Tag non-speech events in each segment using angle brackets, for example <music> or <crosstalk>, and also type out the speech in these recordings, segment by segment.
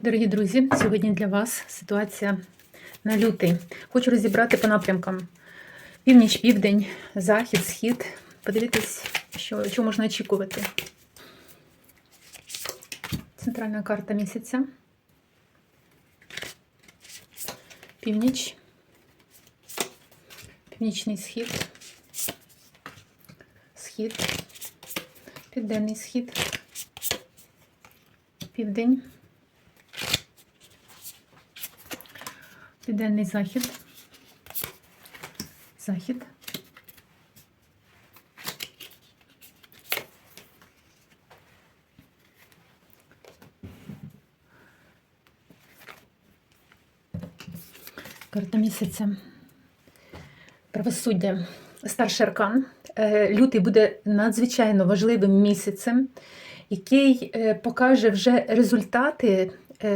Дорогі друзі, сьогодні для вас ситуація на лютий. Хочу розібрати по напрямкам: північ, південь, захід, схід. Подивитись, що, що можна очікувати. Центральна карта місяця. Північ. Північний схід. Схід. Південний схід. Південь. Південний захід. Захід. Карта місяця. Правосуддя. Старший аркан. Е, Лютий буде надзвичайно важливим місяцем, який е, покаже вже результати,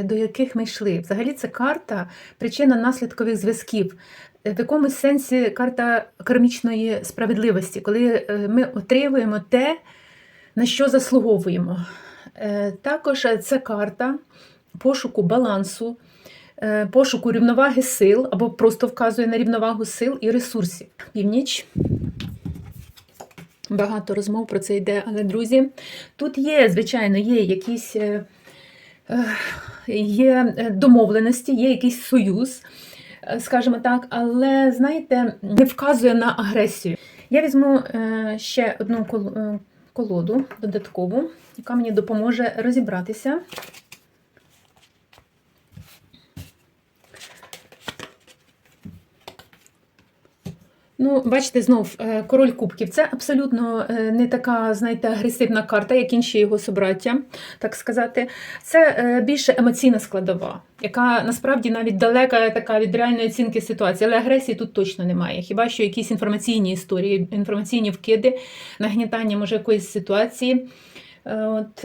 до яких ми йшли. Взагалі, це карта причина наслідкових зв'язків. Е, В якомусь сенсі карта кармічної справедливості, коли е, ми отримуємо те, на що заслуговуємо. Е, Також це карта пошуку балансу, е, пошуку рівноваги сил або просто вказує на рівновагу сил і ресурсів. Північ. Багато розмов про це йде, але друзі, тут є, звичайно, є якісь е, е, є е, домовленості, є якийсь союз, е, скажімо так, але знаєте, не вказує на агресію. Я візьму е, ще одну е, колоду додаткову, яка мені допоможе розібратися. Ну, бачите, знов е, король кубків. Це абсолютно е, не така, знаєте, агресивна карта, як інші його собраття, так сказати. Це е, більше емоційна складова, яка насправді навіть далека така від реальної оцінки ситуації, але агресії тут точно немає. Хіба що якісь інформаційні історії, інформаційні вкиди, нагнітання може якоїсь ситуації. От,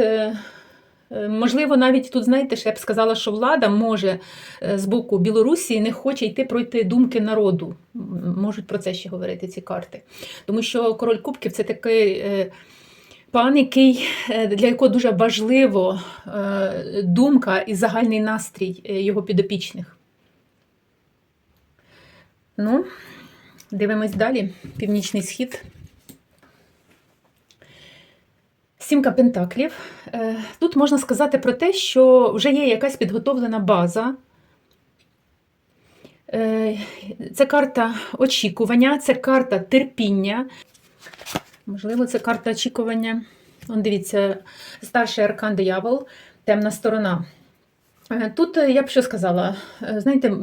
Можливо, навіть тут, знаєте, що я б сказала, що влада може е, з боку Білорусі не хоче йти пройти думки народу. Можуть про це ще говорити ці карти. Тому що король Кубків це такий е, пан, який, е, для якого дуже важливо е, думка і загальний настрій е, його підопічних. Ну, дивимось далі. Північний схід. Сімка пентаклів. Е, Тут можна сказати про те, що вже є якась підготовлена база. Е, Це карта очікування, це карта терпіння. Можливо, це карта очікування. Он дивіться, старший аркан диявол, темна сторона. Е, Тут я б що сказала, знаєте,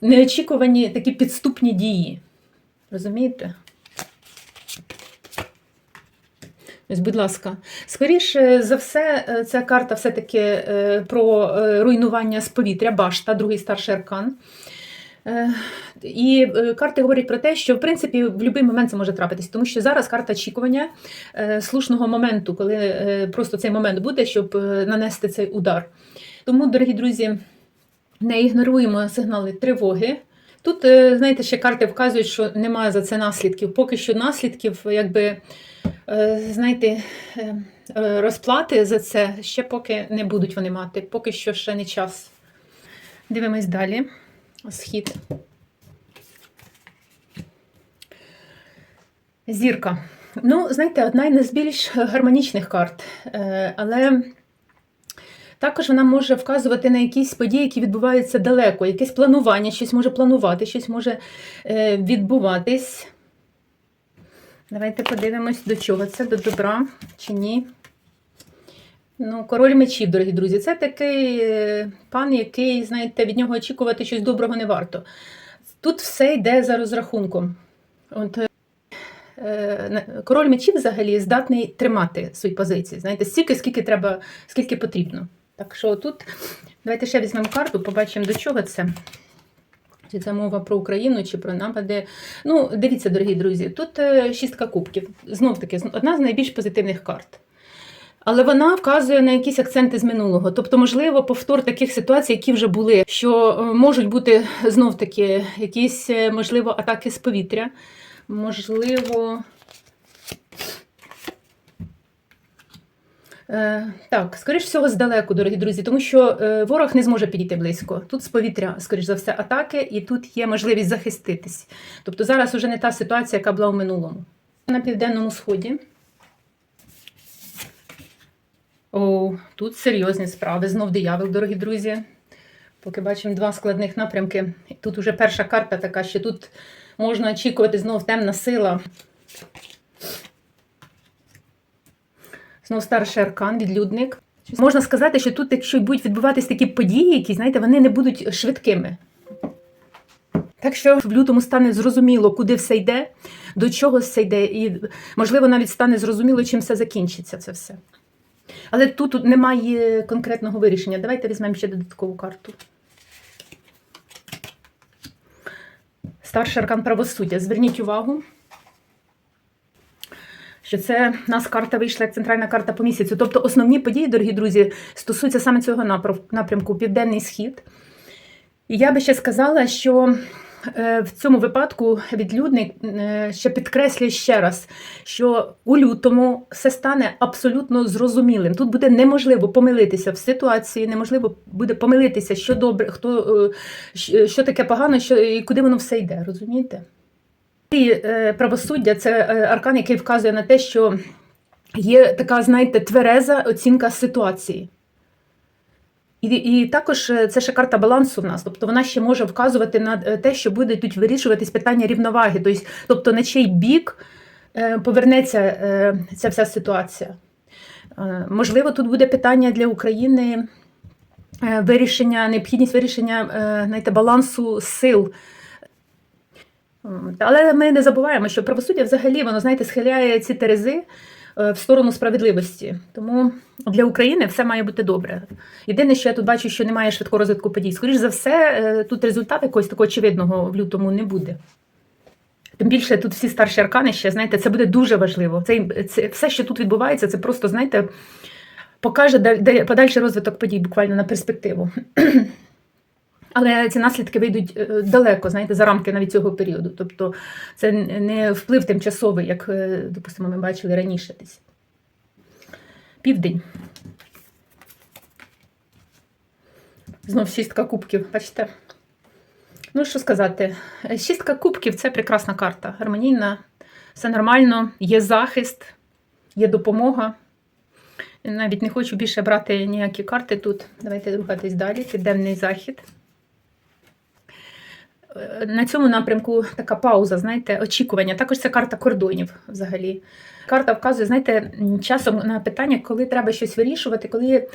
неочікувані такі підступні дії. Розумієте? Ось, будь ласка, скоріше за все, е, ця карта все-таки е, про е, руйнування з повітря, башта, другий старший аркан. І карти говорять про те, що в принципі в будь-який момент це може трапитись, тому що зараз карта очікування слушного моменту, коли просто цей момент буде, щоб нанести цей удар. Тому, дорогі друзі, не ігноруємо сигнали тривоги. Тут, е, знаєте, ще карти вказують, що немає за це наслідків. Поки що наслідків, якби, е, знаєте, е, розплати за це ще поки не будуть вони мати, поки що ще не час. Дивимось далі. Схід. Зірка. Ну, знаєте, одна із більш гармонічних карт, але також вона може вказувати на якісь події, які відбуваються далеко, якесь планування, щось може планувати, щось може е, відбуватись. Давайте подивимось, до чого це, до добра чи ні. Ну, король мечів, дорогі друзі, це такий е, пан, який, знаєте, від нього очікувати щось доброго не варто. Тут все йде за розрахунком. От, е, король мечів взагалі здатний тримати свої позиції. Знаєте, стільки, скільки треба, скільки потрібно. Так що тут давайте ще візьмемо карту, побачимо, до чого це. Чи це мова про Україну, чи про напади. Ну, дивіться, дорогі друзі, тут е, шістка кубків. Знов таки, одна з найбільш позитивних карт. Але вона вказує на якісь акценти з минулого. Тобто, можливо, повтор таких ситуацій, які вже були, що е, можуть бути знов таки якісь, е, можливо, атаки з повітря, можливо. Так, скоріш всього, здалеку, дорогі друзі, тому що е, ворог не зможе підійти близько. Тут з повітря, скоріш за все, атаки, і тут є можливість захиститись. Тобто зараз уже не та ситуація, яка була в минулому. На південному сході. О, тут серйозні справи. Знов диявол, дорогі друзі. Поки бачимо два складних напрямки. Тут уже перша карта така, що тут можна очікувати знов темна сила. Знов старший аркан, відлюдник. Можна сказати, що тут, якщо будуть відбуватись такі події, які, знаєте, вони не будуть швидкими. Так що в лютому стане зрозуміло, куди все йде, до чого все йде, і, можливо, навіть стане зрозуміло, чим все закінчиться це все. Але тут, тут немає конкретного вирішення. Давайте візьмемо ще додаткову карту. Старший аркан правосуддя. Зверніть увагу, що це в нас карта вийшла як центральна карта по місяцю. Тобто основні події, дорогі друзі, стосуються саме цього напрям- напрямку Південний Схід. І я би ще сказала, що е, в цьому випадку відлюдник е, ще підкреслює ще раз, що у лютому все стане абсолютно зрозумілим. Тут буде неможливо помилитися в ситуації, неможливо буде помилитися, що добре, хто е, що таке погано, що і куди воно все йде. Розумієте? І е, правосуддя це е, аркан, який вказує на те, що є така, знаєте, твереза оцінка ситуації. І, і також е, це ще карта балансу в нас, тобто вона ще може вказувати на те, що буде тут вирішуватись питання рівноваги, тобто, тобто на чий бік повернеться ця вся ситуація. Можливо, тут буде питання для України вирішення, необхідність вирішення знаєте, балансу сил. Але ми не забуваємо, що правосуддя взагалі воно, знаєте, схиляє ці терези е, в сторону справедливості. Тому для України все має бути добре. Єдине, що я тут бачу, що немає швидкого розвитку подій. Скоріше за все, е, тут результату якогось такого очевидного в лютому не буде. Тим більше тут всі старші аркани ще, знаєте, це буде дуже важливо. Це, це все, що тут відбувається, це просто, знаєте, покаже де, де подальший розвиток подій буквально на перспективу. Але ці наслідки вийдуть е, далеко, знаєте, за рамки навіть цього періоду. Тобто це не вплив тимчасовий, як, е, допустимо, ми бачили раніше десь. Південь. Знов шістка кубків, бачите? Ну, що сказати, шістка кубків це прекрасна карта, гармонійна, все нормально, є захист, є допомога. Навіть не хочу більше брати ніякі карти тут. Давайте рухатись далі. Південний захід. На цьому напрямку така пауза, знаєте, очікування. Також це карта кордонів взагалі. Карта вказує, знаєте, часом на питання, коли треба щось вирішувати, коли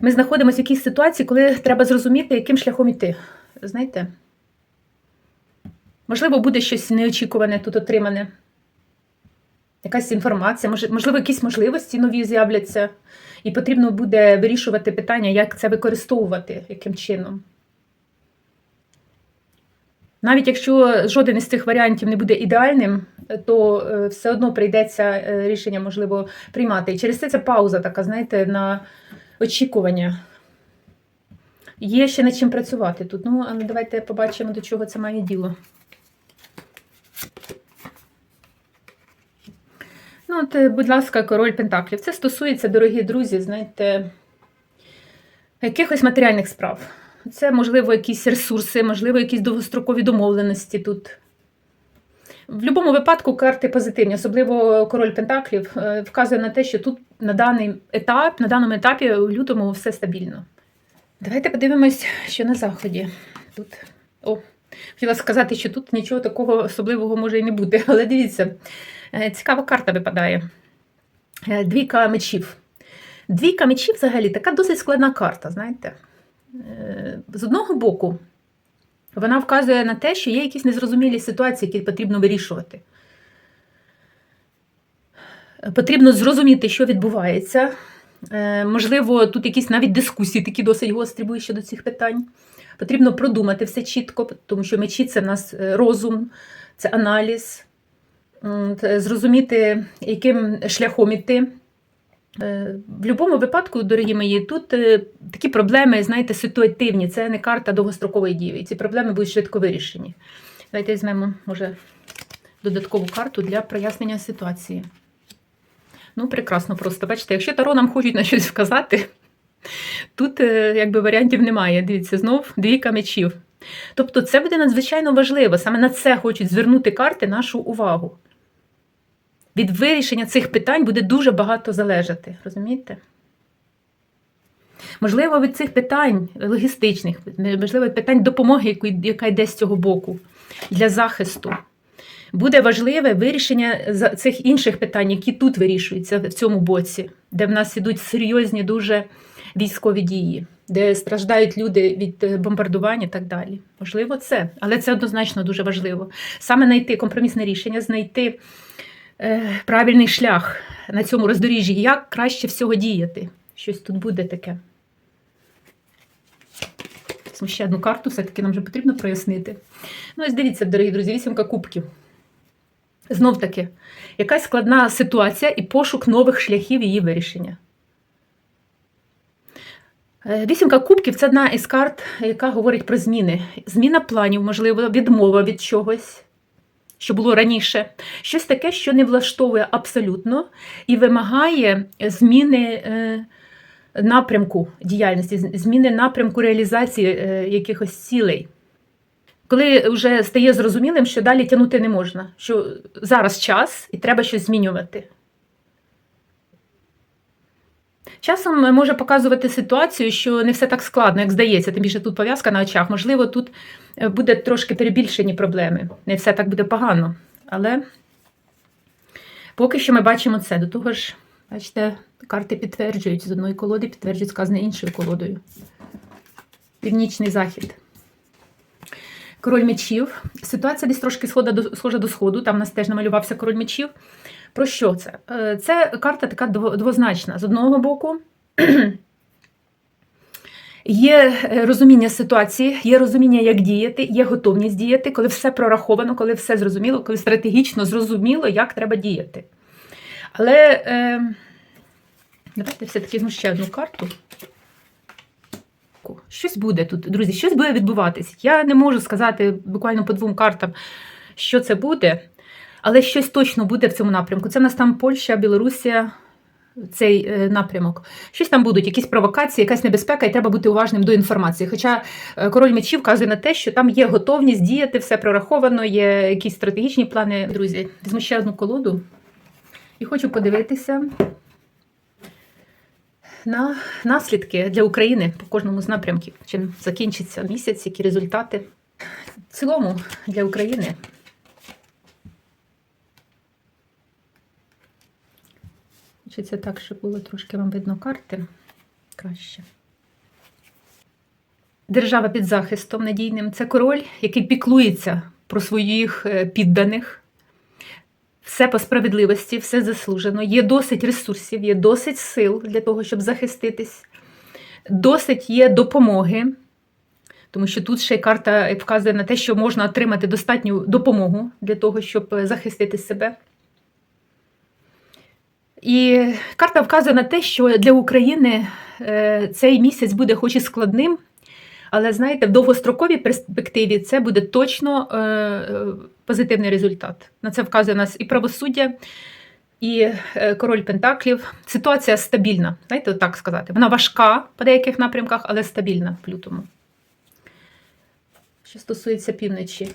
ми знаходимося в якійсь ситуації, коли треба зрозуміти, яким шляхом іти. Знаєте? Можливо, буде щось неочікуване тут отримане. Якась інформація, можливо, якісь можливості нові з'являться, і потрібно буде вирішувати питання, як це використовувати, яким чином. Навіть якщо жоден із цих варіантів не буде ідеальним, то е, все одно прийдеться е, рішення, можливо, приймати. І через це ця пауза така, знаєте, на очікування. Є ще над чим працювати тут. Ну, але давайте побачимо, до чого це має діло. Ну, от, е, будь ласка, король Пентаклів. Це стосується, дорогі друзі, знаєте, якихось матеріальних справ. Це, можливо, якісь ресурси, можливо, якісь довгострокові домовленості тут. В будь-якому випадку карти позитивні, особливо король Пентаклів, е, вказує на те, що тут на даний етап, на даному етапі у лютому все стабільно. Давайте подивимось, що на заході. Тут. О, хотіла сказати, що тут нічого такого особливого може і не бути. <laughs> Але дивіться, е, цікава карта випадає. Е, Двійка мечів. Двійка мечів взагалі така досить складна карта, знаєте. Е, З одного боку, вона вказує на те, що є якісь незрозумілі ситуації, які потрібно вирішувати. Потрібно зрозуміти, що відбувається. Е, Можливо, тут якісь навіть дискусії такі досить гострі були щодо цих питань. Потрібно продумати все чітко, тому що мечі це в нас е, розум, це аналіз, зрозуміти, яким шляхом іти. Е, В будь-якому випадку, дорогі мої, тут е, такі проблеми, знаєте, ситуативні. Це не карта довгострокової дії. Ці проблеми будуть швидко вирішені. Давайте візьмемо, може, додаткову карту для прояснення ситуації. Ну, прекрасно просто. Бачите, якщо Таро нам хочуть на щось вказати, тут е, якби варіантів немає. Дивіться, знов двійка мечів. Тобто це буде надзвичайно важливо. Саме на це хочуть звернути карти нашу увагу. Від вирішення цих питань буде дуже багато залежати, розумієте? Можливо, від цих питань логістичних, можливо, від питань допомоги, яка йде з цього боку для захисту. Буде важливе вирішення цих інших питань, які тут вирішуються в цьому боці, де в нас ідуть серйозні дуже військові дії, де страждають люди від е, бомбардувань і так далі. Можливо, це, але це однозначно дуже важливо. Саме знайти компромісне рішення, знайти правильний шлях на цьому роздоріжжі, як краще всього діяти. Щось тут буде таке. Ще одну карту, все-таки нам вже потрібно прояснити. Ну, ось дивіться, дорогі друзі, вісімка кубків. Знов таки, якась складна ситуація і пошук нових шляхів її вирішення. Е, Вісімка кубків це одна із карт, яка говорить про зміни. Зміна планів, можливо, відмова від чогось, що було раніше. Щось таке, що не влаштовує абсолютно і вимагає зміни е, напрямку діяльності, зміни напрямку реалізації е, якихось цілей. Коли вже стає зрозумілим, що далі тягнути не можна, що зараз час і треба щось змінювати. Часом може показувати ситуацію, що не все так складно, як здається, тим більше тут пов'язка на очах. Можливо, тут е, буде трошки перебільшені проблеми. Не все так буде погано. Але поки що ми бачимо це. До того ж, бачите, карти підтверджують з одної колоди, підтверджують сказане іншою колодою. Північний захід. Король мечів. Ситуація десь трошки схожа до сходу. Там у нас теж намалювався король мечів. Про що це? Е, Це карта така двозначна. З одного боку, <clears throat> є е, розуміння ситуації, є розуміння, як діяти, є готовність діяти, коли все прораховано, коли все зрозуміло, коли стратегічно зрозуміло, як треба діяти. Але е, давайте все-таки візьму ще одну карту. Щось буде тут, друзі, щось буде відбуватись. Я не можу сказати буквально по двом картам, що це буде, але щось точно буде в цьому напрямку. Це в нас там Польща, Білорусія, цей е, напрямок. Щось там будуть, якісь провокації, якась небезпека, і треба бути уважним до інформації. Хоча е, король мечів вказує на те, що там є готовність діяти, все прораховано, є якісь стратегічні плани. Друзі, візьму ще одну колоду і хочу подивитися на наслідки для України по кожному з напрямків. Чим закінчиться місяць, які результати. В цілому для України. Хочеться так, щоб було трошки вам видно карти краще. Держава під захистом надійним це король, який піклується про своїх е, підданих. Все по справедливості, все заслужено. Є досить ресурсів, є досить сил для того, щоб захиститись. Досить є допомоги, тому що тут ще карта вказує на те, що можна отримати достатню допомогу для того, щоб е, захистити себе. І карта вказує на те, що для України е, цей місяць буде хоч і складним, але знаєте, в довгостроковій перспективі це буде точно е, е, позитивний результат. На це вказує нас і правосуддя, і король Пентаклів. Ситуація стабільна, знаєте, так сказати. Вона важка по деяких напрямках, але стабільна в лютому. Що стосується півночі.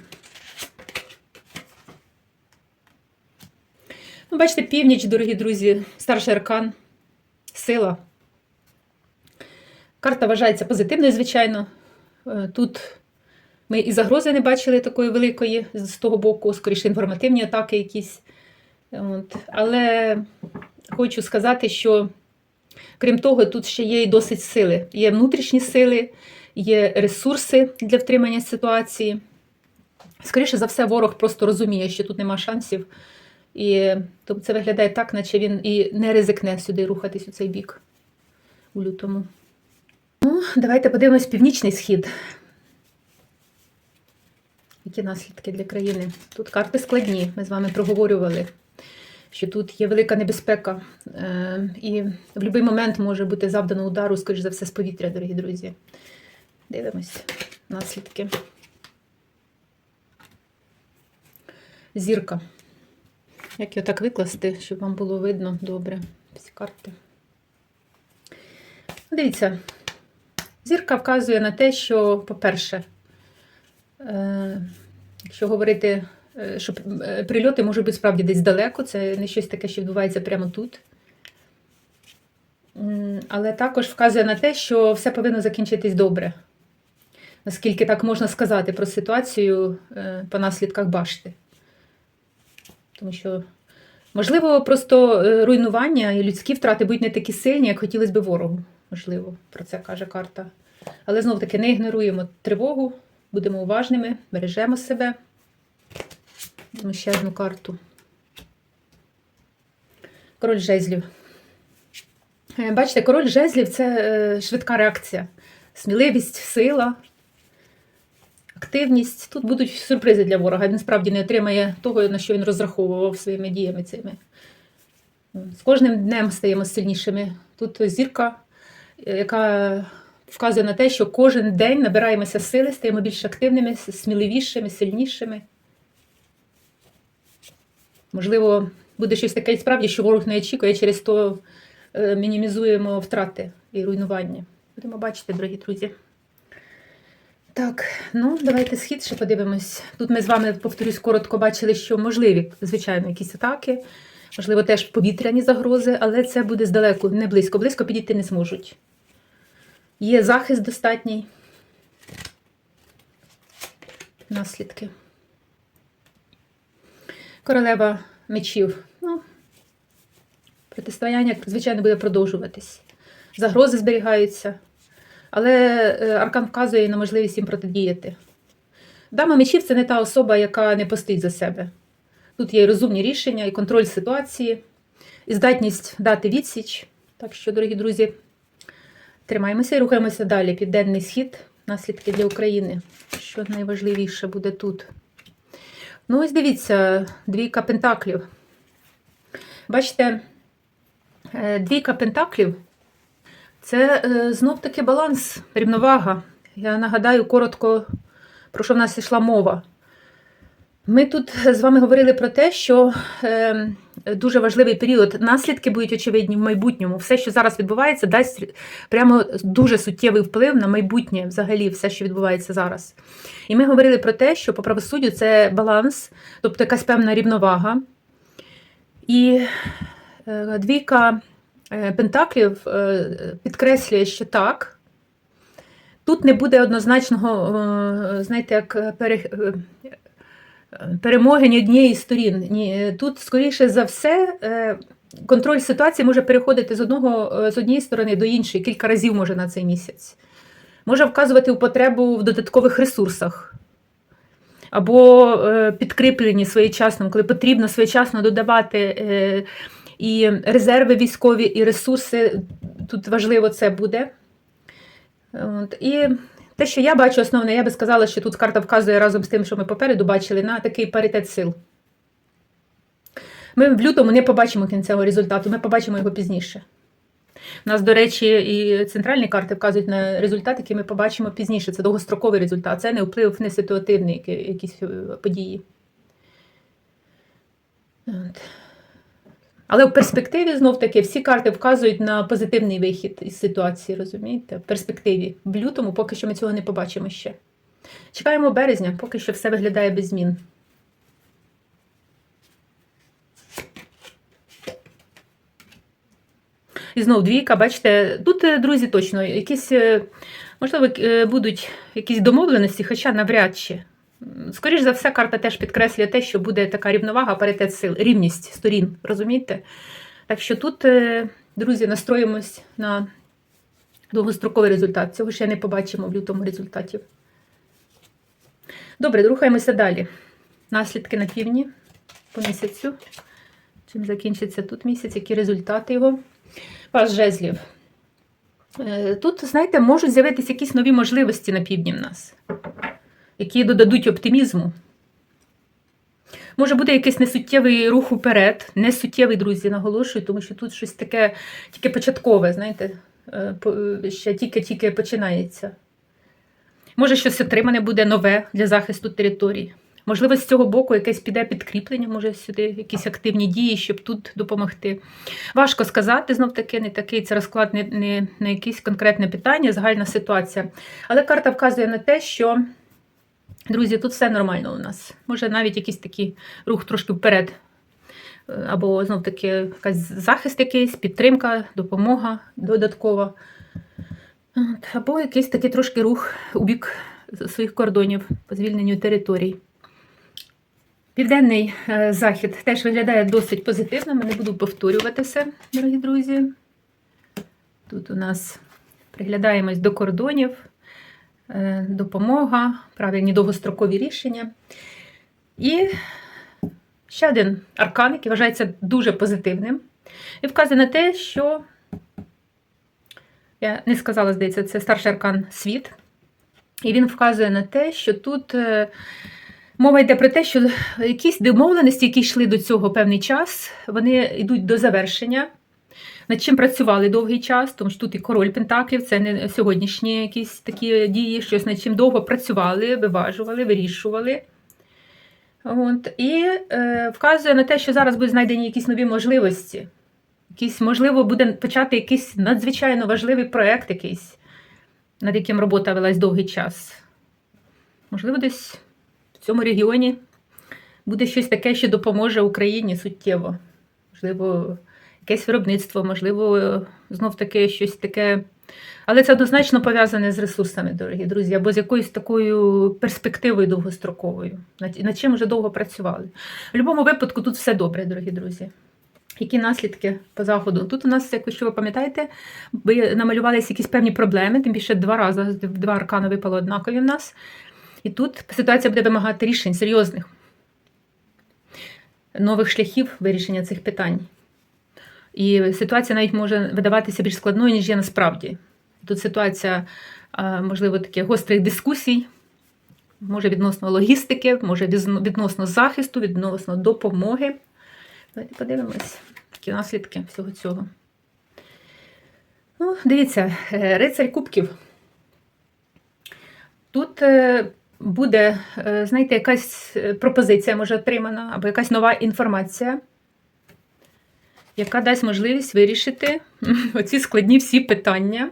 Ну, бачите, північ, дорогі друзі, старший аркан, сила. Карта вважається позитивною, звичайно. Е, Тут ми і загрози не бачили такої великої з того боку, скоріше інформативні атаки якісь. От. Але хочу сказати, що крім того, тут ще є і досить сили. Є внутрішні сили, є ресурси для втримання ситуації. Скоріше за все, ворог просто розуміє, що тут нема шансів. І тобто це виглядає так, наче він і не ризикне сюди рухатись у цей бік у лютому. Ну, давайте подивимось північний схід. Які наслідки для країни? Тут карти складні. Ми з вами проговорювали, що тут є велика небезпека, е, і в будь-який момент може бути завдано удару, скоріш за все, з повітря, дорогі друзі. Дивимось наслідки. Зірка. Як його так викласти, щоб вам було видно добре всі карти. Дивіться, зірка вказує на те, що, по-перше, е, якщо говорити, е, що е, прильоти можуть бути справді десь далеко, це не щось таке, що відбувається прямо тут. Але також вказує на те, що все повинно закінчитись добре. Наскільки так можна сказати про ситуацію по наслідках башти. Тому що, можливо, просто е, руйнування і людські втрати будуть не такі сильні, як хотілося б ворогу. Можливо, про це каже карта. Але знов таки не ігноруємо тривогу, будемо уважними, бережемо себе. Ще одну карту. Король жезлів. Е, Бачите, король жезлів це е, швидка реакція. Сміливість, сила, активність. Тут будуть сюрпризи для ворога. Він справді не отримає того, на що він розраховував своїми діями цими. З кожним днем стаємо сильнішими. Тут зірка, е, яка вказує на те, що кожен день набираємося сили, стаємо більш активними, сміливішими, сильнішими. Можливо, буде щось таке справді, що ворог не очікує, через то е, мінімізуємо втрати і руйнування. Будемо бачити, дорогі друзі. Так, ну давайте схід ще подивимось. Тут ми з вами, повторюсь, коротко бачили, що можливі, звичайно, якісь атаки, можливо, теж повітряні загрози, але це буде здалеку, не близько. Близько підійти не зможуть. Є захист достатній. Наслідки. Королева мечів. Ну, протистояння, звичайно, буде продовжуватись. Загрози зберігаються. Але е, Аркан вказує на можливість їм протидіяти. Дама мечів це не та особа, яка не постить за себе. Тут є і розумні рішення, і контроль ситуації, і здатність дати відсіч. Так що, дорогі друзі, тримаємося і рухаємося далі. Південний схід, наслідки для України. Що найважливіше буде тут? Ну, ось дивіться, двійка пентаклів. Бачите, е, двійка пентаклів це е, знов-таки баланс, рівновага. Я нагадаю коротко, про що в нас йшла мова. Ми тут з вами говорили про те, що е, дуже важливий період. Наслідки будуть очевидні в майбутньому. Все, що зараз відбувається, дасть прямо дуже суттєвий вплив на майбутнє, взагалі, все, що відбувається зараз. І ми говорили про те, що по правосуддю це баланс, тобто якась певна рівновага. І е, двійка пентаклів е, підкреслює, що так. Тут не буде однозначного, е, знаєте, як пере, е, перемоги ні однієї сторін. Ні, тут, скоріше за все, е, контроль ситуації може переходити з одного е, з однієї сторони до іншої, кілька разів може на цей місяць. Може вказувати у потребу в додаткових ресурсах. Або е, підкріплені своєчасно, коли потрібно своєчасно додавати е, і резерви військові, і ресурси. Тут важливо це буде. От. І те, що я бачу основне, я би сказала, що тут карта вказує разом з тим, що ми попереду бачили, на такий паритет сил. Ми в лютому не побачимо кінцевого результату, ми побачимо його пізніше. У нас, до речі, і центральні карти вказують на результат, який ми побачимо пізніше. Це довгостроковий результат, це не вплив, не ситуативний якісь е, події. Але в перспективі знов таки всі карти вказують на позитивний вихід із ситуації, розумієте? В перспективі. В лютому поки що ми цього не побачимо ще. Чекаємо березня, поки що все виглядає без змін. І знов двійка, бачите, тут, е, друзі, точно, якісь, е, можливо, е, будуть якісь домовленості, хоча навряд чи. Скоріш за все, карта теж підкреслює те, що буде така рівновага, паритет сил, рівність сторін, розумієте? Так що тут, е, друзі, настроїмось на довгостроковий результат. Цього ще не побачимо в лютому результаті. Добре, рухаємося далі. Наслідки на півдні по місяцю. Чим закінчиться тут місяць, які результати його? Пас жезлів. Е, Тут, знаєте, можуть з'явитися якісь нові можливості на півдні в нас, які додадуть оптимізму. Може бути якийсь несуттєвий рух уперед, несуттєвий, друзі, наголошую, тому що тут щось таке тільки початкове, знаєте, е, е, ще тільки-тільки починається. Може, щось отримане буде нове для захисту територій. Можливо, з цього боку якесь піде підкріплення, може сюди якісь активні дії, щоб тут допомогти. Важко сказати, знов таки, не такий це розклад не, не на якесь конкретне питання, загальна ситуація. Але карта вказує на те, що, друзі, тут все нормально у нас. Може навіть якийсь такий рух трошки вперед. Е, Або знов таки якась захист якийсь, підтримка, допомога додаткова. Або якийсь такий трошки рух у бік своїх кордонів по звільненню територій. Південний е, захід теж виглядає досить позитивно. Ми не буду повторювати все, дорогі друзі. Тут у нас приглядаємось до кордонів, допомога, правильні довгострокові рішення. І ще один аркан, який вважається дуже позитивним. І вказує на те, що я не сказала, здається, це старший аркан світ. І він вказує на те, що тут е, мова йде про те, що якісь домовленості, які йшли до цього певний час, вони йдуть до завершення. Над чим працювали довгий час, тому що тут і король Пентаклів, це не сьогоднішні якісь такі дії, щось над чим довго працювали, виважували, вирішували. От. І е, вказує на те, що зараз будуть знайдені якісь нові можливості. Якісь, можливо, буде почати якийсь надзвичайно важливий проєкт, якийсь, над яким робота велась довгий час. Можливо, десь в цьому регіоні буде щось таке, що допоможе Україні суттєво. Можливо, якесь виробництво, можливо, знов таки щось таке. Але це однозначно пов'язане з ресурсами, дорогі друзі, або з якоюсь такою перспективою довгостроковою, над чим вже довго працювали. В будь-якому випадку тут все добре, дорогі друзі. Які наслідки по заходу? Тут у нас, якщо ви пам'ятаєте, намалювалися якісь певні проблеми, тим більше два рази, два аркани випало однакові в нас. І тут ситуація буде вимагати рішень серйозних, нових шляхів вирішення цих питань. І ситуація навіть може видаватися більш складною, ніж є насправді. Тут ситуація, можливо, таких гострих дискусій, може відносно логістики, може відносно захисту, відносно допомоги. Давайте подивимось, які наслідки всього цього. Ну, Дивіться, е, рицарь кубків. Тут е, буде, е, знаєте, якась пропозиція може отримана, або якась нова інформація, яка дасть можливість вирішити <laughs> оці складні всі питання.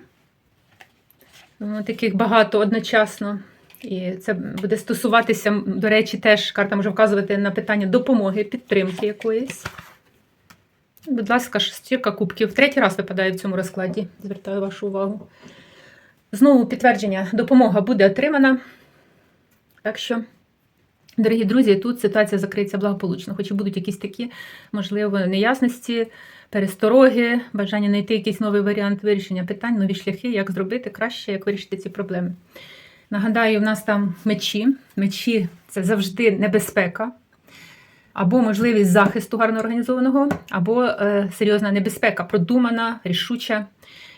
Таких багато одночасно. І це буде стосуватися, до речі, теж карта може вказувати на питання допомоги, підтримки якоїсь. Будь ласка, шестірка кубків. Третій раз випадає в цьому розкладі. Звертаю вашу увагу. Знову підтвердження, допомога буде отримана. Так що, дорогі друзі, тут ситуація закриється благополучно, хоч і будуть якісь такі, можливо, неясності, перестороги, бажання знайти якийсь новий варіант вирішення питань, нові шляхи, як зробити краще, як вирішити ці проблеми. Нагадаю, в нас там мечі. Мечі це завжди небезпека, або можливість захисту гарно організованого, або е, серйозна небезпека, продумана, рішуча.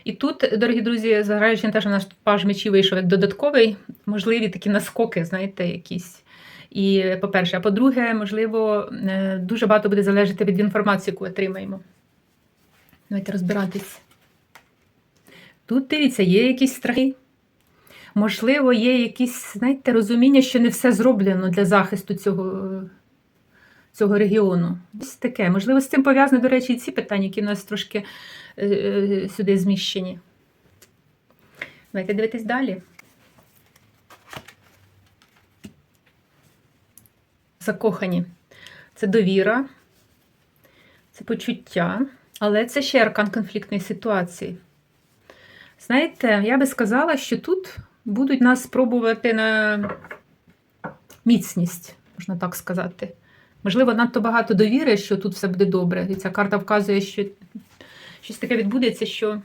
І тут, дорогі друзі, зважаючи на те, що наш паж мечі вийшов як додатковий, можливі такі наскоки, знаєте, якісь. І, по-перше, а по-друге, можливо, е, дуже багато буде залежати від інформації, яку отримаємо. Давайте розбиратись. Тут, дивіться, є якісь страхи. Можливо, є якісь, знаєте, розуміння, що не все зроблено для захисту цього цього регіону. Ось таке. Можливо, з цим пов'язані, до речі, і ці питання, які в нас трошки е, е, сюди зміщені. Давайте дивитись далі. Закохані. Це довіра, це почуття, але це ще аркан конфліктної ситуації. Знаєте, я би сказала, що тут будуть нас спробувати на міцність, можна так сказати. Можливо, надто багато довіри, що тут все буде добре. І ця карта вказує, що щось таке відбудеться, що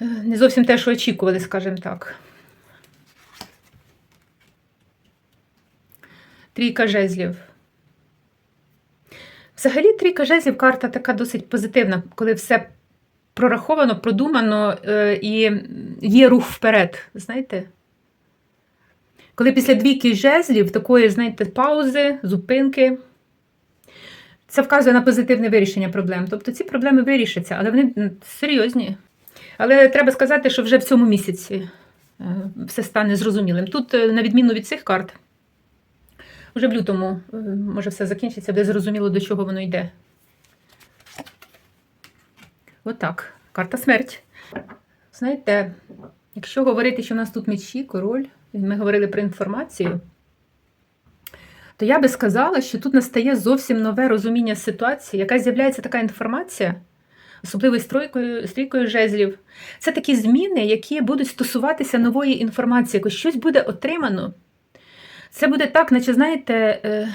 е, не зовсім те, що очікували, скажімо так. Трійка жезлів. Взагалі, трійка жезлів карта така досить позитивна, коли все прораховано, продумано е, і є рух вперед. Знаєте? Коли після двійки жезлів, такої, знаєте, паузи, зупинки, це вказує на позитивне вирішення проблем. Тобто ці проблеми вирішаться, але вони серйозні. Але треба сказати, що вже в цьому місяці е, все стане зрозумілим. Тут, е, на відміну від цих карт, вже в лютому е, може все закінчиться, буде зрозуміло, до чого воно йде. Отак. Карта смерть. Знаєте, якщо говорити, що в нас тут мечі, король, ми говорили про інформацію, то я би сказала, що тут настає зовсім нове розуміння ситуації, яка з'являється така інформація, особливо з тройкою, з трійкою жезлів. Це такі зміни, які будуть стосуватися нової інформації, якось щось буде отримано. Це буде так, наче, знаєте, е,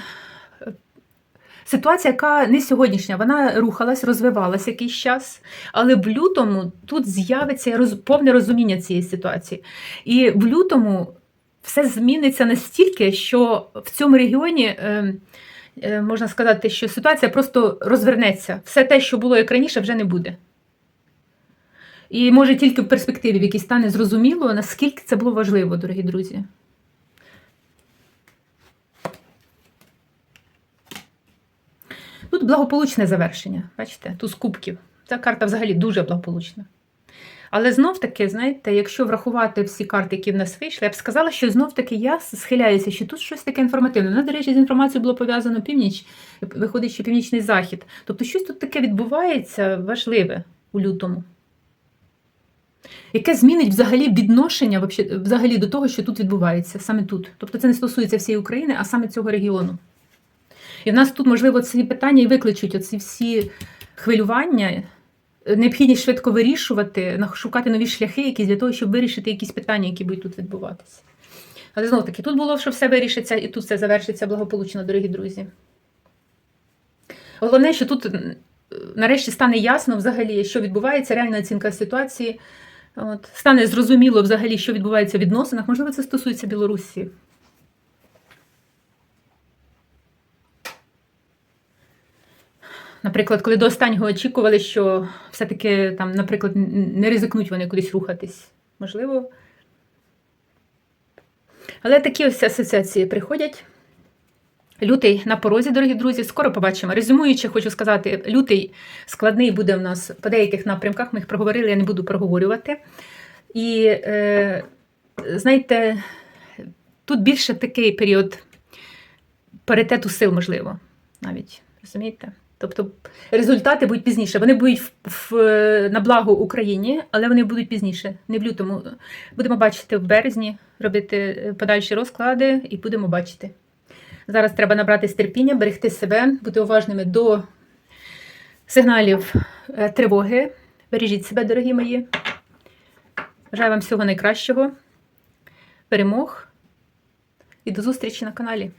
ситуація, яка не сьогоднішня, вона рухалась, розвивалась якийсь час, але в лютому тут з'явиться повне розуміння цієї ситуації. І в лютому все зміниться настільки, що в цьому регіоні. е, е, Можна сказати, що ситуація просто розвернеться. Все те, що було як раніше, вже не буде. І може тільки в перспективі, в якій стане зрозуміло, наскільки це було важливо, дорогі друзі. Тут благополучне завершення. Бачите, тут з кубків. Ця карта взагалі дуже благополучна. Але знов таки, знаєте, якщо врахувати всі карти, які в нас вийшли, я б сказала, що знов таки я схиляюся, що тут щось таке інформативне. У нас, до речі, з інформацією було пов'язано північ, виходить, що північний захід. Тобто, щось тут таке відбувається важливе у лютому. Яке змінить взагалі відношення взагалі до того, що тут відбувається, саме тут. Тобто це не стосується всієї України, а саме цього регіону. І в нас тут, можливо, ці питання і викличуть оці всі хвилювання, необхідність швидко вирішувати, шукати нові шляхи якісь для того, щоб вирішити якісь питання, які будуть тут відбуватися. Але знову таки, тут було, що все вирішиться, і тут все завершиться благополучно, дорогі друзі. Головне, що тут нарешті стане ясно взагалі, що відбувається, реальна оцінка ситуації. От, стане зрозуміло взагалі, що відбувається в відносинах. Можливо, це стосується Білорусі. Наприклад, коли до останнього очікували, що все-таки там, наприклад, не ризикнуть вони кудись рухатись. Можливо. Але такі ось асоціації приходять. Лютий на порозі, дорогі друзі, скоро побачимо. Резюмуючи, хочу сказати, лютий складний буде в нас по деяких напрямках. Ми їх проговорили, я не буду проговорювати. І е, знаєте, тут більше такий період паритету сил, можливо, навіть. Розумієте? Тобто результати будуть пізніше. Вони будуть в, в, на благо Україні, але вони будуть пізніше, не в лютому. Будемо бачити в березні, робити е, подальші розклади і будемо бачити. Зараз треба набратись терпіння, берегти себе, бути уважними до сигналів е, тривоги. Бережіть себе, дорогі мої. Бажаю вам всього найкращого, перемог і до зустрічі на каналі.